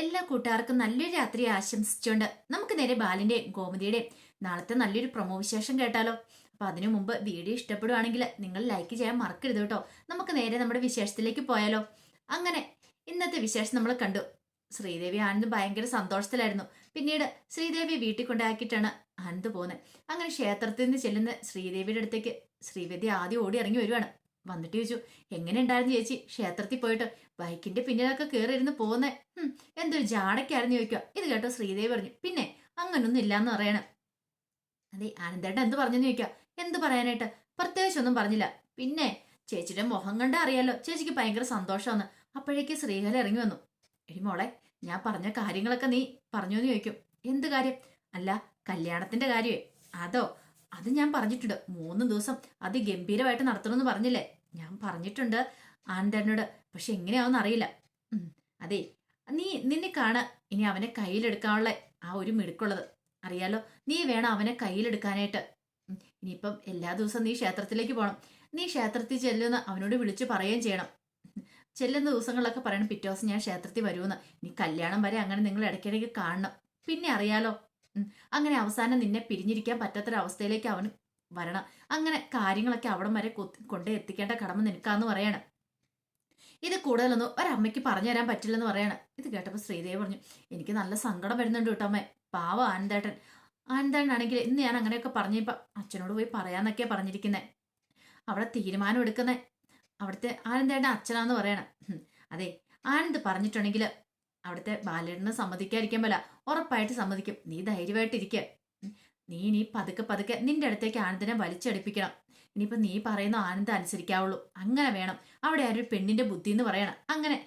എല്ലാ കൂട്ടുകാർക്കും നല്ലൊരു രാത്രി ആശംസിച്ചുകൊണ്ട് നമുക്ക് നേരെ ബാലിന്റെ ഗോമതിയുടെയും നാളത്തെ നല്ലൊരു പ്രൊമോ വിശേഷം കേട്ടാലോ. അപ്പൊ അതിനു മുമ്പ് വീഡിയോ ഇഷ്ടപ്പെടുവാണെങ്കിൽ നിങ്ങൾ ലൈക്ക് ചെയ്യാൻ മറക്കരുത് കേട്ടോ. നമുക്ക് നേരെ നമ്മുടെ വിശേഷത്തിലേക്ക് പോയാലോ. അങ്ങനെ ഇന്നത്തെ വിശേഷം നമ്മൾ കണ്ടു. ശ്രീദേവി ആനന്ദ് ഭയങ്കര സന്തോഷത്തിലായിരുന്നു. പിന്നീട് ശ്രീദേവി വീട്ടിൽ കൊണ്ടാക്കിയിട്ടാണ് ആനന്ദ് പോകുന്നത്. അങ്ങനെ ക്ഷേത്രത്തിൽ നിന്ന് ചെല്ലുന്ന ശ്രീദേവിയുടെ അടുത്തേക്ക് ശ്രീവേദി ആദ്യം ഓടി ഇറങ്ങി വരുവാണ്. വന്നിട്ട് ചോദിച്ചു എങ്ങനെ ഉണ്ടായിരുന്നു ചേച്ചി? ക്ഷേത്രത്തിൽ പോയിട്ട് ബൈക്കിന്റെ പിന്നിലൊക്കെ കയറി ഇരുന്ന് പോകുന്നേ എന്തൊരു ജാടയ്ക്കായിരുന്നു ചോദിക്കുക. ഇത് കേട്ടോ ശ്രീദേവി പറഞ്ഞു. പിന്നെ അങ്ങനൊന്നും ഇല്ലാന്ന് പറയണം. അതെ ആനന്ദേട്ട എന്ത് പറഞ്ഞെന്ന് ചോദിക്കുക? എന്ത് പറയാനായിട്ട്? പ്രത്യേകിച്ചൊന്നും പറഞ്ഞില്ല. പിന്നെ ചേച്ചിയുടെ മുഖം കണ്ട അറിയാലോ. ചേച്ചിക്ക് ഭയങ്കര സന്തോഷമാണ്. അപ്പോഴേക്ക് ശ്രീഹല ഇറങ്ങി വന്നു. എടി മോളെ ഞാൻ പറഞ്ഞ കാര്യങ്ങളൊക്കെ നീ പറഞ്ഞു എന്ന് ചോദിക്കും. എന്ത് കാര്യം? അല്ല കല്യാണത്തിന്റെ കാര്യമേ. അതോ അത് ഞാൻ പറഞ്ഞിട്ടുണ്ട്. മൂന്ന് ദിവസം അതിഗംഭീരമായിട്ട് നടത്തണമെന്ന് പറഞ്ഞില്ലേ? ഞാൻ പറഞ്ഞിട്ടുണ്ട് ആൻഡനോട് പക്ഷെ എങ്ങനെയാവെന്ന് അറിയില്ല. അതെ. നീ നിന്നെ കാണാൻ ഇനി അവനെ കയ്യിലെടുക്കാനുള്ള ആ ഒരു മിടുക്കുള്ളത്. അറിയാലോ? നീ വേണം അവനെ കയ്യിലെടുക്കാനായിട്ട്. ഇനിയിപ്പം എല്ലാ ദിവസവും നീ ക്ഷേത്രത്തിലേക്ക് പോകണം നീ ക്ഷേത്രത്തിൽ ചെല്ലുന്ന അവനോട് വിളിച്ച് പറയുകയും ചെയ്യണം. ചെല്ലുന്ന ദിവസങ്ങളിലൊക്കെ പറയണം പിറ്റേ ദിവസം ഞാൻ ക്ഷേത്രത്തിൽ വരുമെന്ന്. നീ കല്യാണം വരെ അങ്ങനെ നിങ്ങൾ ഇടയ്ക്കിടയ്ക്ക് കാണണം. പിന്നെ അറിയാലോ? അങ്ങനെ അവസാനം നിന്നെ പിരിഞ്ഞിരിക്കാൻ പറ്റാത്തൊരവസ്ഥയിലേക്ക് അവൻ വരണം. അങ്ങനെ കാര്യങ്ങളൊക്കെ അവിടം വരെ കൊണ്ടേ എത്തിക്കേണ്ട കടമ നിനക്കാന്ന് പറയാണ്. ഇത് കൂടുതലൊന്നും ഒരമ്മയ്ക്ക് പറഞ്ഞു തരാൻ പറ്റില്ലെന്ന് പറയാണ്. ഇത് കേട്ടപ്പോൾ ശ്രീദേവി പറഞ്ഞു എനിക്ക് നല്ല സങ്കടം വരുന്നുണ്ട് കേട്ടോ അമ്മേ. പാവ ആനന്ദേട്ടൻ. ആനന്ദേട്ടനാണെങ്കിൽ ഇന്ന് ഞാൻ അങ്ങനെയൊക്കെ പറഞ്ഞപ്പോൾ അച്ഛനോട് പോയി പറയാന്നൊക്കെ പറഞ്ഞിരിക്കുന്നത് അവിടെ തീരുമാനം എടുക്കുന്നേ. അവിടുത്തെ ആനന്ദേട്ടൻ അച്ഛനാന്ന് പറയണം. അതെ ആനന്ദ് പറഞ്ഞിട്ടുണ്ടെങ്കിൽ അവിടുത്തെ ബാലേട്ടനെ സമ്മതിക്കാതിരിക്കാൻ പല ഉറപ്പായിട്ട് സമ്മതിക്കും. നീ ധൈര്യമായിട്ടിരിക്കുക നീ ഇനി പതുക്കെ പതുക്കെ നിന്റെ അടുത്തേക്ക് ആനന്ദിനെ വലിച്ചടിപ്പിക്കണം. ഇനിയിപ്പോ നീ പറയുന്ന ആനന്ദം അനുസരിക്കാവുള്ളൂ. അങ്ങനെ വേണം. അവിടെ ആ ഒരു പെണ്ണിന്റെ ബുദ്ധി എന്ന് പറയണം. അങ്ങനെ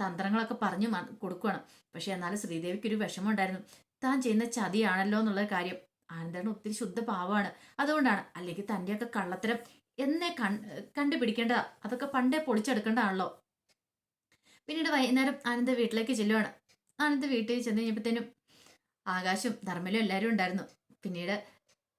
തന്ത്രങ്ങളൊക്കെ പറഞ്ഞു കൊടുക്കണം പക്ഷെ എന്നാലും ശ്രീദേവിക്ക് ഒരു വിഷമം ഉണ്ടായിരുന്നു താൻ ചെയ്യുന്ന ചതിയാണല്ലോ എന്നുള്ള കാര്യം. ആനന്ദന് ഒത്തിരി ശുദ്ധ പാവമാണ് അതുകൊണ്ടാണ്. അല്ലെങ്കിൽ തന്റെയൊക്കെ കള്ളത്തരം എന്നെ കൺ കണ്ടുപിടിക്കേണ്ടതാ. അതൊക്കെ പണ്ടേ പൊളിച്ചെടുക്കേണ്ടതാണല്ലോ. പിന്നീട് വൈകുന്നേരം ആനന്ദ വീട്ടിലേക്ക് ചെല്ലുവാണ്. ആനന്ദ വീട്ടിൽ ചെന്ന് കഴിഞ്ഞപ്പോഴത്തേനും ആകാശും ധർമ്മലും എല്ലാവരും ഉണ്ടായിരുന്നു. പിന്നീട്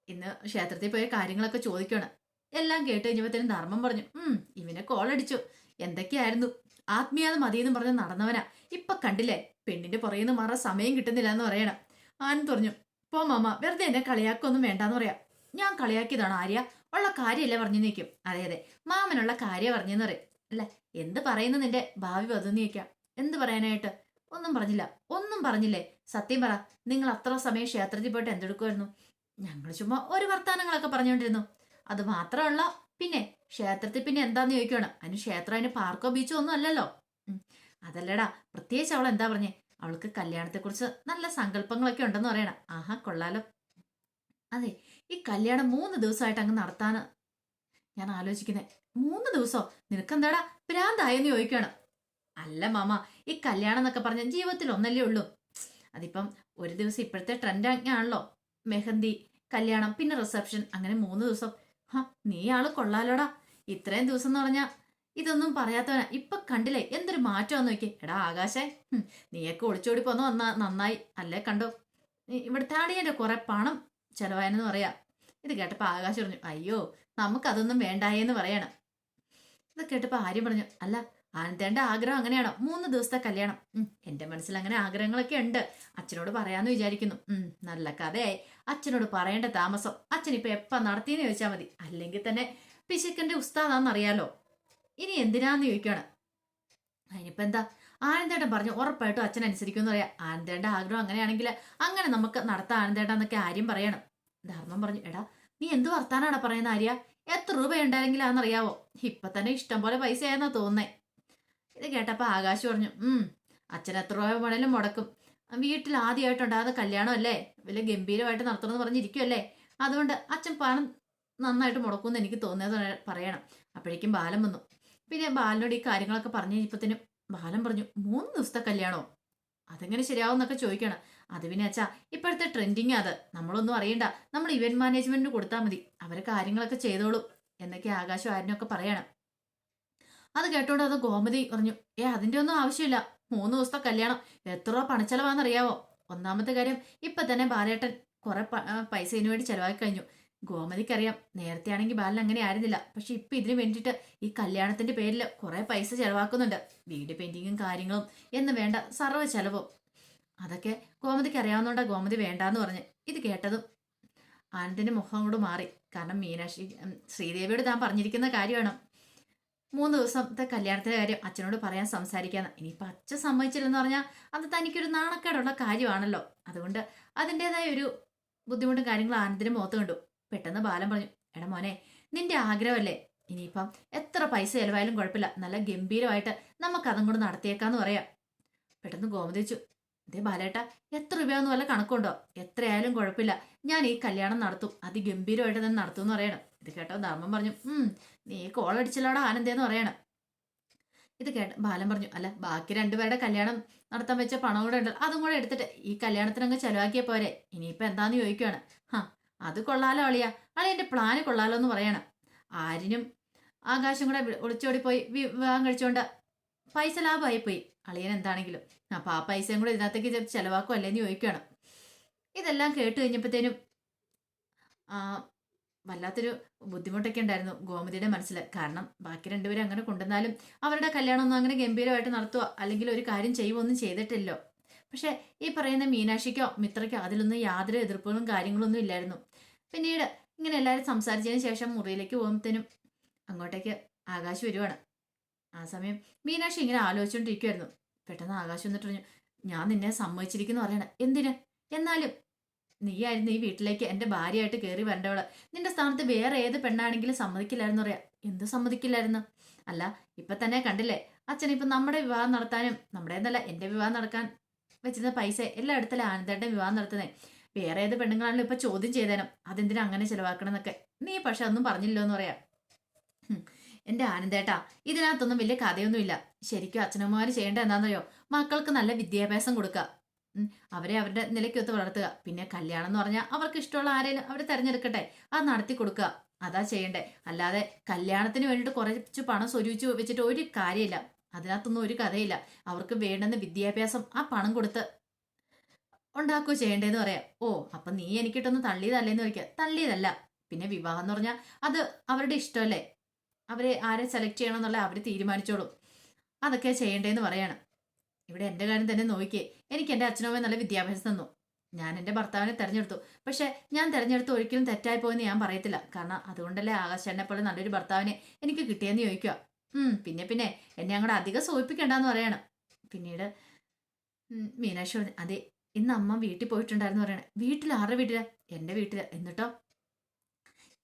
ഇന്ന് ക്ഷേത്രത്തിൽ പോയ കാര്യങ്ങളൊക്കെ ചോദിക്കുകയാണ് എല്ലാം കേട്ട് കഴിഞ്ഞപ്പോഴത്തേനും ധർമ്മം പറഞ്ഞു ഉം ഇവനെ കോളടിച്ചു. എന്തൊക്കെയായിരുന്നു? ആത്മീയത മതിയെന്ന് പറഞ്ഞ് നടന്നവനാ. ഇപ്പൊ കണ്ടില്ലേ? പെണ്ണിന്റെ പുറയുന്ന മാറാൻ സമയം കിട്ടുന്നില്ല എന്ന് പറയണം. ആനന്ദ് പറഞ്ഞു പോ മാമ വെറുതെ എന്നെ കളിയാക്കൊന്നും വേണ്ടാന്ന് പറയാം. ഞാൻ കളിയാക്കിയതാണ് ആര്യ. ഉള്ള കാര്യമല്ല പറഞ്ഞു നിൽക്കും അതെ. അതെ മാമനുള്ള കാര്യം പറഞ്ഞെന്ന് പറയും. അല്ല? എന്ത് പറയുന്നു നിന്റെ ഭാവി വധുന്ന് ചോദിക്കാം എന്ത് പറയാനായിട്ട്? ഒന്നും പറഞ്ഞില്ല. ഒന്നും പറഞ്ഞില്ലേ? സത്യം പറ. നിങ്ങൾ അത്ര സമയം ക്ഷേത്രത്തിൽ പോയിട്ട് എന്തെടുക്കുമായിരുന്നു ഞങ്ങൾ ചുമ്മാ ഒരു വർത്താനങ്ങളൊക്കെ പറഞ്ഞുകൊണ്ടിരുന്നു. അത് മാത്രമല്ല പിന്നെ ക്ഷേത്രത്തിൽ പിന്നെ എന്താന്ന് ചോദിക്കണം അതിന് ക്ഷേത്രം അതിന് പാർക്കോ ബീച്ചോ ഒന്നും അല്ലല്ലോ. അതല്ലടാ. പ്രത്യേകിച്ച് അവൾ എന്താ പറഞ്ഞേ? അവൾക്ക് കല്യാണത്തെക്കുറിച്ച് നല്ല സങ്കല്പങ്ങളൊക്കെ ഉണ്ടെന്ന് പറയണം. ആഹാ കൊള്ളാലോ. അതെ ഈ കല്യാണം മൂന്ന് ദിവസമായിട്ട് അങ്ങ് നടത്താന് ഞാൻ ആലോചിക്കുന്നത് മൂന്ന് ദിവസോ. നിനക്കെന്താടാ ഭ്രാന്തായെന്ന് ചോദിക്കണം. അല്ല മാമ ഈ കല്യാണം എന്നൊക്കെ പറഞ്ഞ ജീവിതത്തിൽ ഒന്നല്ലേ ഉള്ളൂ. അതിപ്പം ഒരു ദിവസം ഇപ്പോഴത്തെ ട്രെൻഡ് ആണല്ലോ. മെഹന്തി കല്യാണം പിന്നെ റിസപ്ഷൻ അങ്ങനെ മൂന്ന് ദിവസം. ഹാ നീ ആൾ കൊള്ളാലോടാ. ഇത്രയും ദിവസം എന്ന് പറഞ്ഞാ ഇതൊന്നും പറയാത്തവനാ. ഇപ്പൊ കണ്ടില്ലേ എന്തൊരു മാറ്റമാന്ന് നോക്കി എടാ ആകാശേ നീയൊക്കെ ഒളിച്ചോടി പോന്ന വന്നാ നന്നായി. അല്ലേ കണ്ടോ? ഇവിടുത്തെ ആടിയന്റെ കുറെ പണം ചെലവായെന്ന് പറയാ. ഇത് കേട്ടപ്പോ ആകാശ് പറഞ്ഞു അയ്യോ നമുക്കതൊന്നും വേണ്ടായെന്ന് പറയണം. ഇത് കേട്ടപ്പോ ആര്യം പറഞ്ഞു അല്ല ആനന്ദേണ്ട ആഗ്രഹം അങ്ങനെയാണോ? മൂന്ന് ദിവസത്തെ കല്യാണം. എന്റെ മനസ്സിൽ അങ്ങനെ ആഗ്രഹങ്ങളൊക്കെ ഉണ്ട്. അച്ഛനോട് പറയാന്ന് വിചാരിക്കുന്നു. നല്ല കഥയായി. അച്ഛനോട് പറയേണ്ട താമസം. അച്ഛൻ ഇപ്പൊ എപ്പ നടത്തിയെന്ന് ചോദിച്ചാൽ മതി. അല്ലെങ്കിൽ തന്നെ പിശുക്കന്റെ ഉസ്താദാന്നറിയാലോ. ഇനി എന്തിനാന്ന് ചോദിക്കാണ്. അതിനിപ്പോ എന്താ? ആനന്ദേട്ടൻ പറഞ്ഞു ഉറപ്പായിട്ടും അച്ഛൻ അനുസരിക്കുമെന്ന് പറയാം. ആനന്ദേട്ട ആഗ്രഹം അങ്ങനെയാണെങ്കിൽ അങ്ങനെ നമുക്ക് നടത്താം ആനന്ദേട്ട എന്നൊക്കെ ആര്യം പറയണം. ധർമ്മം പറഞ്ഞു എടാ നീ എന്ത് വർത്താനാണ് പറയുന്ന ആര്യ? എത്ര രൂപ ഉണ്ടായെങ്കിലാണെന്നറിയാവോ ഇപ്പൊ തന്നെ ഇഷ്ടം പോലെ പൈസ ആയെന്നാ തോന്നേ ഇത് കേട്ടപ്പോ ആകാശ് പറഞ്ഞു ഉം അച്ഛൻ എത്ര രൂപ വേണേലും മുടക്കും. വീട്ടിൽ ആദ്യമായിട്ടുണ്ടാകുന്ന കല്യാണം അല്ലേ വലിയ ഗംഭീരമായിട്ട് നടത്തണമെന്ന് പറഞ്ഞിരിക്കുമല്ലേ അതുകൊണ്ട് അച്ഛൻ പണം നന്നായിട്ട് മുടക്കുമെന്ന് എനിക്ക് തോന്നിയത് പറയണം. അപ്പോഴേക്കും ബാലൻ വന്നു. പിന്നെ ബാലനോട് ഈ കാര്യങ്ങളൊക്കെ പറഞ്ഞു കഴിഞ്ഞപ്പത്തിനും ബാലൻ പറഞ്ഞു മൂന്ന് ദിവസത്തെ കല്യാണോ? അതെങ്ങനെ ശരിയാവും എന്നൊക്കെ ചോദിക്കണം. അത് പിന്നെ അച്ഛാ ഇപ്പോഴത്തെ ട്രെൻഡിങ് അത്. നമ്മളൊന്നും അറിയണ്ട. നമ്മൾ ഇവന്റ് മാനേജ്മെന്റിന് കൊടുത്താൽ മതി. അവരെ കാര്യങ്ങളൊക്കെ ചെയ്തോളും. എന്നൊക്കെ ആകാശം ആരിനൊക്കെ പറയണം. അത് കേട്ടോണ്ട് അത് ഗോമതി പറഞ്ഞു ഏ അതിന്റെ ഒന്നും ആവശ്യമില്ല. മൂന്ന് ദിവസത്തെ കല്യാണം. എത്ര രൂപ പണച്ചെലവാന്നറിയാവോ ഒന്നാമത്തെ കാര്യം ഇപ്പൊ തന്നെ ബാലേട്ടൻ കുറെ പൈസ ഇതിനു വേണ്ടി ചെലവാക്കി കഴിഞ്ഞു. ഗോമതിക്കറിയാം. നേരത്തെ ആണെങ്കിൽ ബാലൻ അങ്ങനെ ആയിരുന്നില്ല. പക്ഷെ ഇപ്പൊ ഇതിനു വേണ്ടിയിട്ട് ഈ കല്യാണത്തിന്റെ പേരിൽ കുറെ പൈസ ചെലവാക്കുന്നുണ്ട്. വീട് പെയിന്റിങ്ങും കാര്യങ്ങളും എന്ന് വേണ്ട സർവ ചെലവും. അതൊക്കെ ഗോമതിക്ക് അറിയാവുന്നതുകൊണ്ടാ ഗോമതി വേണ്ടാന്ന് പറഞ്ഞ്. ഇത് കേട്ടതും ആനന്ദിന്റെ മുഖം കൂടെ മാറി. കാരണം മീനാക്ഷി ശ്രീദേവിയോട് താൻ പറഞ്ഞിരിക്കുന്ന കാര്യമാണ്. മൂന്ന് ദിവസത്തെ കല്യാണത്തിന്റെ കാര്യം അച്ഛനോട് പറയാൻ സംസാരിക്കാന്ന്. ഇനിയിപ്പൊ അച്ഛൻ സമ്മതിച്ചില്ലെന്ന് പറഞ്ഞാൽ അത് തനിക്കൊരു നാണക്കേടുള്ള കാര്യമാണല്ലോ. അതുകൊണ്ട് അതിന്റെതായ ഒരു ബുദ്ധിമുട്ടും കാര്യങ്ങളും ആനന്ദിന്റെ മുഖത്ത് കണ്ടു. പെട്ടെന്ന് ബാലൻ പറഞ്ഞു എടാ മോനെ നിന്റെ ആഗ്രഹമല്ലേ? ഇനിയിപ്പം എത്ര പൈസ ചെലവായാലും കുഴപ്പമില്ല. നല്ല ഗംഭീരമായിട്ട് നമുക്ക് അതും കൂടെ നടത്തിയേക്കാന്ന് പറയാം. പെട്ടെന്ന് ഗോമതിച്ചു അതേ ബാലേട്ട എത്ര രൂപയാന്ന് വല്ല കണക്കുണ്ടോ? എത്രയായാലും കുഴപ്പമില്ല. ഞാൻ ഈ കല്യാണം നടത്തും. അതിഗംഭീരമായിട്ട് തന്നെ നടത്തും എന്ന് പറയണം. ഇത് കേട്ടോ ധർമ്മം പറഞ്ഞു ഉം നീ കോളടിച്ചല്ലോടാ ആനന്ദേന്ന് പറയണം. ഇത് കേട്ട ബാലൻ പറഞ്ഞു അല്ല ബാക്കി രണ്ടുപേരുടെ കല്യാണം നടത്താൻ വെച്ച പണം കൂടെ ഉണ്ടല്ലോ. അതും കൂടെ എടുത്തിട്ട് ഈ കല്യാണത്തിനങ്ങ് ചെലവാക്കിയ പോരെ. ഇനിയിപ്പോ എന്താന്ന് ചോദിക്കുവാണ്. ഹാ അത് കൊള്ളാലോ അളിയ. അളി എന്റെ പ്ലാന് കൊള്ളാലോ എന്ന് പറയണം. ആരിനും ആകാശം കൂടെ ഒളിച്ചോടി പോയി വിവാഹം കഴിച്ചുകൊണ്ട് പൈസ ലാഭമായി പോയി അളിയൻ എന്താണെങ്കിലും. അപ്പൊ ആ പൈസയും കൂടെ ഇതിനകത്തേക്ക് ചെലവാക്കും അല്ലേന്ന് ചോദിക്കുകയാണ് ഇതെല്ലാം കേട്ട് കഴിഞ്ഞപ്പോഴത്തേനും വല്ലാത്തൊരു ബുദ്ധിമുട്ടൊക്കെ ഉണ്ടായിരുന്നു ഗോമതിയുടെ മനസ്സിൽ കാരണം ബാക്കി രണ്ടുപേരും അങ്ങനെ കൊണ്ടുവന്നാലും അവരുടെ കല്യാണമൊന്നും അങ്ങനെ ഗംഭീരമായിട്ട് നടത്തുക അല്ലെങ്കിൽ ഒരു കാര്യം ചെയ്യുമോ ഒന്നും ചെയ്തിട്ടില്ലോ. പക്ഷെ ഈ പറയുന്ന മീനാക്ഷിക്കോ മിത്രയ്ക്കോ അതിലൊന്നും യാതൊരു എതിർപ്പുകളും കാര്യങ്ങളൊന്നും ഇല്ലായിരുന്നു. പിന്നീട് ഇങ്ങനെ എല്ലാവരും സംസാരിച്ചതിന് ശേഷം മുറിയിലേക്ക് പോകുമ്പോഴത്തേനും അങ്ങോട്ടേക്ക് ആകാശ് വരുവാണ്. ആ സമയം മീനാക്ഷി ഇങ്ങനെ ആലോചിച്ചുകൊണ്ടിരിക്കുമായിരുന്നു പെട്ടെന്ന് ആകാശ് വന്നിട്ട് പറഞ്ഞു ഞാൻ നിന്നെ സമ്മതിച്ചിരിക്കുന്നു പറയണേ. എന്തിന്? എന്നാലും നീയായിരുന്നു ഈ വീട്ടിലേക്ക് എന്റെ ഭാര്യയായിട്ട് കയറി വരേണ്ടവൾ. നിന്റെ സ്ഥാനത്ത് വേറെ ഏത് പെണ്ണാണെങ്കിലും സമ്മതിക്കില്ലായിരുന്നു അറിയാം എന്ത് സമ്മതിക്കില്ലായിരുന്നു? അല്ല ഇപ്പൊ തന്നെ കണ്ടില്ലേ? അച്ഛൻ ഇപ്പൊ നമ്മുടെ വിവാഹം നടത്താനും നമ്മുടെ എന്നല്ല എന്റെ വിവാഹം നടക്കാൻ വെച്ചിരുന്ന പൈസ എല്ലാ എടുത്തല്ലേ ആനന്ദേട്ടൻ വിവാഹം നടത്തുന്നേ. വേറെ ഏത് പെണ്ണുങ്ങളാണല്ലോ ഇപ്പൊ ചോദ്യം ചെയ്തേനും. അതെന്തിനാ അങ്ങനെ ചെലവാക്കണം എന്നൊക്കെ നീ പക്ഷെ ഒന്നും പറഞ്ഞില്ലോ എന്ന് പറയാ എന്റെ ആനന്ദേട്ടാ ഇതിനകത്തൊന്നും വലിയ കഥയൊന്നുമില്ല. ശരിക്കും അച്ഛനമ്മമാര് ചെയ്യേണ്ട എന്താണെന്നറിയോ മക്കൾക്ക് നല്ല വിദ്യാഭ്യാസം കൊടുക്കുക അവരെ അവരുടെ നിലയ്ക്കൊത്ത് വളർത്തുക. പിന്നെ കല്യാണം എന്ന് പറഞ്ഞാൽ അവർക്ക് ഇഷ്ടമുള്ള ആരെയും അവരെ തിരഞ്ഞെടുക്കട്ടെ. അത് നടത്തി കൊടുക്കുക അതാ ചെയ്യണ്ടേ. അല്ലാതെ കല്യാണത്തിന് വേണ്ടിയിട്ട് കുറച്ച് പണം സ്വരൂപിച്ച് വെച്ചിട്ട് ഒരു കാര്യമില്ല. അതിനകത്തൊന്നും ഒരു കഥയില്ല. അവർക്ക് വേണ്ടുന്ന വിദ്യാഭ്യാസം ആ പണം കൊടുത്ത് ഉണ്ടാക്കുക ചെയ്യേണ്ടതെന്ന് പറയാം. ഓ അപ്പൊ നീ എനിക്കിട്ടൊന്ന് തള്ളിയതല്ലേന്ന് ചോദിക്കുക തള്ളിയതല്ല. പിന്നെ വിവാഹം എന്ന് പറഞ്ഞാൽ അത് അവരുടെ ഇഷ്ടമല്ലേ? അവരെ ആരെ സെലക്ട് ചെയ്യണമെന്നുള്ള അവർ തീരുമാനിച്ചോളും. അതൊക്കെ ചെയ്യേണ്ടതെന്ന് പറയാണ്. ഇവിടെ എന്റെ കാര്യം തന്നെ നോക്കിയേ എനിക്ക് എന്റെ അച്ഛനമ്മ നല്ല വിദ്യാഭ്യാസം തന്നു. ഞാൻ എന്റെ ഭർത്താവിനെ തിരഞ്ഞെടുത്തു. പക്ഷെ ഞാൻ തെരഞ്ഞെടുത്ത് ഒരിക്കലും തെറ്റായി പോയെന്ന് ഞാൻ പറയത്തില്ല. കാരണം അതുകൊണ്ടല്ലേ ആകാശേനെ പോലെ നല്ലൊരു ഭർത്താവിനെ എനിക്ക് കിട്ടിയെന്ന് ചോദിക്കുക. പിന്നെ പിന്നെ എന്നെ അങ്ങോട്ട് അധികം സൂചിപ്പിക്കണ്ടെന്ന് പറയണം. പിന്നീട് മീനാക്ഷി പറഞ്ഞു അതെ ഇന്ന് അമ്മ വീട്ടിൽ പോയിട്ടുണ്ടായിരുന്നു പറയണേ. വീട്ടിൽ ആരുടെ വീട്ടിലാ? എന്റെ വീട്ടിൽ. എന്നിട്ടോ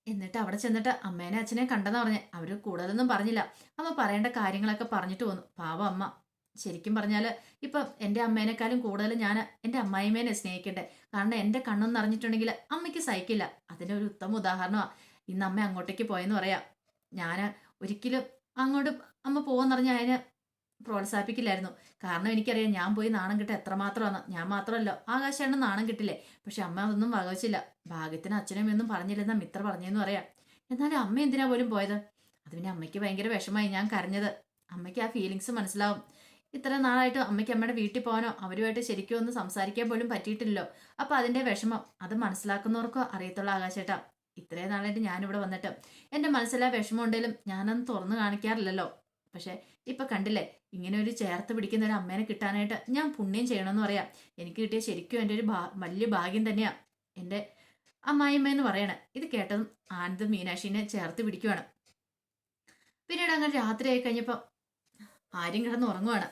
എന്നിട്ട് അവിടെ ചെന്നിട്ട് അമ്മേനെ അച്ഛനെ കണ്ടെന്ന് പറഞ്ഞ്. അവർ കൂടുതലൊന്നും പറഞ്ഞില്ല. അമ്മ പറയേണ്ട കാര്യങ്ങളൊക്കെ പറഞ്ഞിട്ട് പോന്നു. പാവം അമ്മ. ശരിക്കും പറഞ്ഞാൽ ഇപ്പം എന്റെ അമ്മേനേക്കാളും കൂടുതൽ ഞാൻ എന്റെ അമ്മായിമേനെ സ്നേഹിക്കട്ടെ കാരണം എന്റെ കണ്ണൊന്നും അറിഞ്ഞിട്ടുണ്ടെങ്കിൽ അമ്മയ്ക്ക് സഹിക്കില്ല. അതിനൊരു ഉത്തമ ഉദാഹരണമാണ് ഇന്ന് അമ്മ അങ്ങോട്ടേക്ക് പോയെന്ന് പറയാം. ഞാൻ ഒരിക്കലും അങ്ങോട്ട് അമ്മ പോകുമെന്നറിഞ്ഞ് അതിനെ പ്രോത്സാഹിപ്പിക്കില്ലായിരുന്നു. കാരണം എനിക്കറിയാം ഞാൻ പോയി നാണം കിട്ട എത്രമാത്രമാണ് ഞാൻ മാത്രമല്ല ആകാശാണ് നാണം കിട്ടില്ലേ? പക്ഷെ അമ്മ അതൊന്നും വകവച്ചില്ല. ഭാഗ്യത്തിന് അച്ഛനും ഒന്നും പറഞ്ഞില്ലെന്നാ മിത്ര പറഞ്ഞെന്ന് പറയാം. എന്നാലും അമ്മ എന്തിനാ പോലും പോയത്? അത് പിന്നെ അമ്മയ്ക്ക് ഭയങ്കര വിഷമായി ഞാൻ കരഞ്ഞത്. അമ്മയ്ക്ക് ആ ഫീലിങ്സ് മനസ്സിലാവും. ഇത്ര നാളായിട്ട് അമ്മയ്ക്ക് അമ്മയുടെ വീട്ടിൽ പോകാനോ അവരുമായിട്ട് ശരിക്കും ഒന്ന് സംസാരിക്കാൻ പോലും പറ്റിയിട്ടില്ലല്ലോ. അപ്പൊ അതിന്റെ വിഷമം അത് മനസ്സിലാക്കുന്നവർക്കോ അറിയത്തുള്ള ആകാശേട്ടാ. ഇത്രയും നാളായിട്ട് ഞാനിവിടെ വന്നിട്ട് എന്റെ മനസ്സിലാ വിഷമം ഉണ്ടെങ്കിലും ഞാനൊന്നും തുറന്നു കാണിക്കാറില്ലല്ലോ. പക്ഷേ ഇപ്പം കണ്ടില്ലേ ഇങ്ങനെ ഒരു ചേർത്ത് പിടിക്കുന്ന ഒരു അമ്മേനെ കിട്ടാനായിട്ട് ഞാൻ പുണ്യം ചെയ്യണമെന്ന് പറയാം. എനിക്ക് കിട്ടിയ ശരിക്കും എന്റെ ഒരു വലിയ ഭാഗ്യം തന്നെയാണ് എന്റെ അമ്മായിമ്മ എന്ന് പറയണേ ഇത് കേട്ടതും ആനന്ദും മീനാക്ഷിനെ ചേർത്ത് പിടിക്കുവാണ്. പിന്നീട് അങ്ങനെ രാത്രിയായി കഴിഞ്ഞപ്പോൾ ആര്യം കിടന്ന് ഉറങ്ങുവാണ്.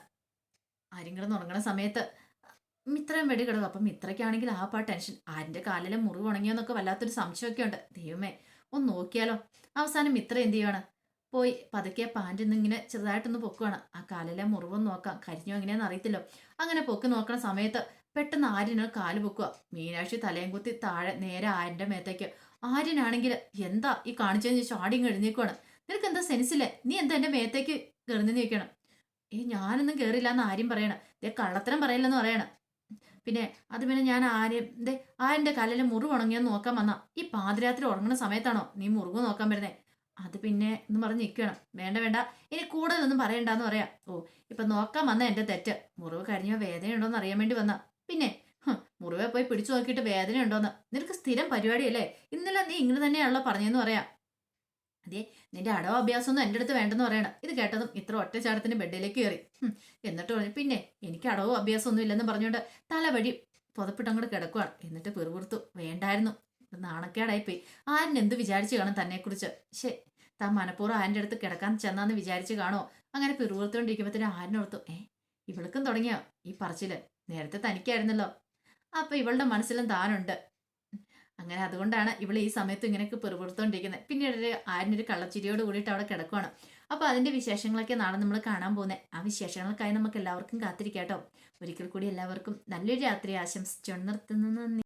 ആര്യം കിടന്ന് ഉറങ്ങണ സമയത്ത് മിത്രയും വെടി കിടക്കും അപ്പം മിത്രയ്ക്കാണെങ്കിൽ ആ പാ ടെൻഷൻ. ആരിന്റെ കാലിലെ മുറിവ് ഉണങ്ങിയോന്നൊക്കെ വല്ലാത്തൊരു സംശയമൊക്കെ ഉണ്ട് ദൈവമേ ഒന്ന് നോക്കിയാലോ? അവസാനം മിത്ര എന്ത് ചെയ്യുവാണ്? പോയി പതുക്കെ പാന്റ് ഇങ്ങനെ ചെറുതായിട്ടൊന്ന് പൊക്കുവാണ്. ആ കാലിലെ മുറിവൊന്ന് നോക്കാം. കരിഞ്ഞോ എങ്ങനെയാന്ന് അറിയത്തില്ലോ. അങ്ങനെ പൊക്കി നോക്കണ സമയത്ത് പെട്ടെന്ന് ആര്യന് കാൽ പൊക്കുക മീനാക്ഷി തലയും കുത്തി താഴെ നേരെ ആര്യന്റെ മേത്തേക്ക്. ആര്യനാണെങ്കിൽ എന്താ ഈ കാണിച്ചതെന്ന് ചോദിച്ചു ആടിയും കഴിഞ്ഞേക്കുവാണ് നിനക്ക് എന്താ സെൻസില്ലേ? നീ എന്താ എന്റെ മേത്തേക്ക് കയറുന്നെന്ന് ഏ ഞാനൊന്നും കയറില്ല എന്ന് ആര്യം പറയണം. ഇതേ കള്ളത്തരം പറയില്ലെന്ന് പറയണം. പിന്നെ അത് പിന്നെ ഞാൻ ആര്യം ദേ ആര്യന്റെ കല്ലിൽ മുറിവ് ഉണങ്ങിയെന്ന് നോക്കാൻ വന്നാ. ഈ പാതിരാത്രി ഉറങ്ങുന്ന സമയത്താണോ നീ മുറിവ് നോക്കാൻ വരുന്നേ? അത് പിന്നെ എന്ന് പറഞ്ഞ് നിൽക്കണം വേണ്ട വേണ്ട. ഇനി കൂടുതലൊന്നും പറയണ്ടെന്ന് പറയാം. ഓ ഇപ്പൊ നോക്കാൻ വന്ന എന്റെ തെറ്റ്. മുറിവ് കഴിഞ്ഞ വേദനയുണ്ടോന്ന് അറിയാൻ വേണ്ടി വന്ന. പിന്നെ മുറിവെ പോയി പിടിച്ചു നോക്കിയിട്ട് വേദന ഉണ്ടോന്ന് നിനക്ക് സ്ഥിരം പരിപാടിയല്ലേ? ഇന്നലെ നീ ഇങ്ങനെ തന്നെയാണല്ലോ പറഞ്ഞെന്ന് പറയാം. അതെ നിന്റെ അടവ് അഭ്യാസമൊന്നും എന്റെ അടുത്ത് വേണ്ടെന്ന് പറയണം ഇത് കേട്ടതും ഇത്ര ഒറ്റച്ചാടത്തിന് ബെഡിലേക്ക് കയറി. എന്നിട്ട് പറഞ്ഞു പിന്നെ എനിക്ക് അടവോ അഭ്യാസമൊന്നും ഇല്ലെന്ന് പറഞ്ഞുകൊണ്ട് തല വഴി പുതപ്പിട്ടങ്ങോട്ട് കിടക്കുവാണ്. എന്നിട്ട് പിറുപിറുത്തു വേണ്ടായിരുന്നു. നാണക്കേടായി നാണക്കേടായിപ്പോയി. ആരൻ എന്ത് വിചാരിച്ചു കാണും തന്നെക്കുറിച്ച്? ശേ താൻ മനഃപൂർവം ആരുടെ അടുത്ത് കിടക്കാൻ ചെന്നാന്ന് വിചാരിച്ച് കാണോ അങ്ങനെ പിറുപിറുത്തോണ്ടിരിക്കുമ്പോഴത്തേനും ആരനോർത്തു ഏ ഇവൾക്കും തുടങ്ങിയോ ഈ പറച്ചിൽ? നേരത്തെ തനിക്കായിരുന്നല്ലോ. അപ്പൊ ഇവളുടെ മനസ്സിലും താനുണ്ട്. അങ്ങനെ അതുകൊണ്ടാണ് ഇവൾ ഈ സമയത്ത് ഇങ്ങനെയൊക്കെ പെറുപുറത്തോണ്ടിരിക്കുന്നത്. പിന്നീട് ഒരു ആരിനൊരു കള്ളച്ചിരിയോട് കൂടിയിട്ട് അവിടെ കിടക്കുവാണ്. അപ്പോൾ അതിന്റെ വിശേഷങ്ങളൊക്കെ നാളെ നമ്മൾ കാണാൻ പോകുന്നത് ആ വിശേഷങ്ങൾക്കായി നമുക്ക് എല്ലാവർക്കും കാത്തിരിക്കാം കേട്ടോ. ഒരിക്കൽ കൂടി എല്ലാവർക്കും നല്ലൊരു രാത്രി ആശംസിച്ചുകൊണ്ട് നിർത്തുന്നു. നന്ദി.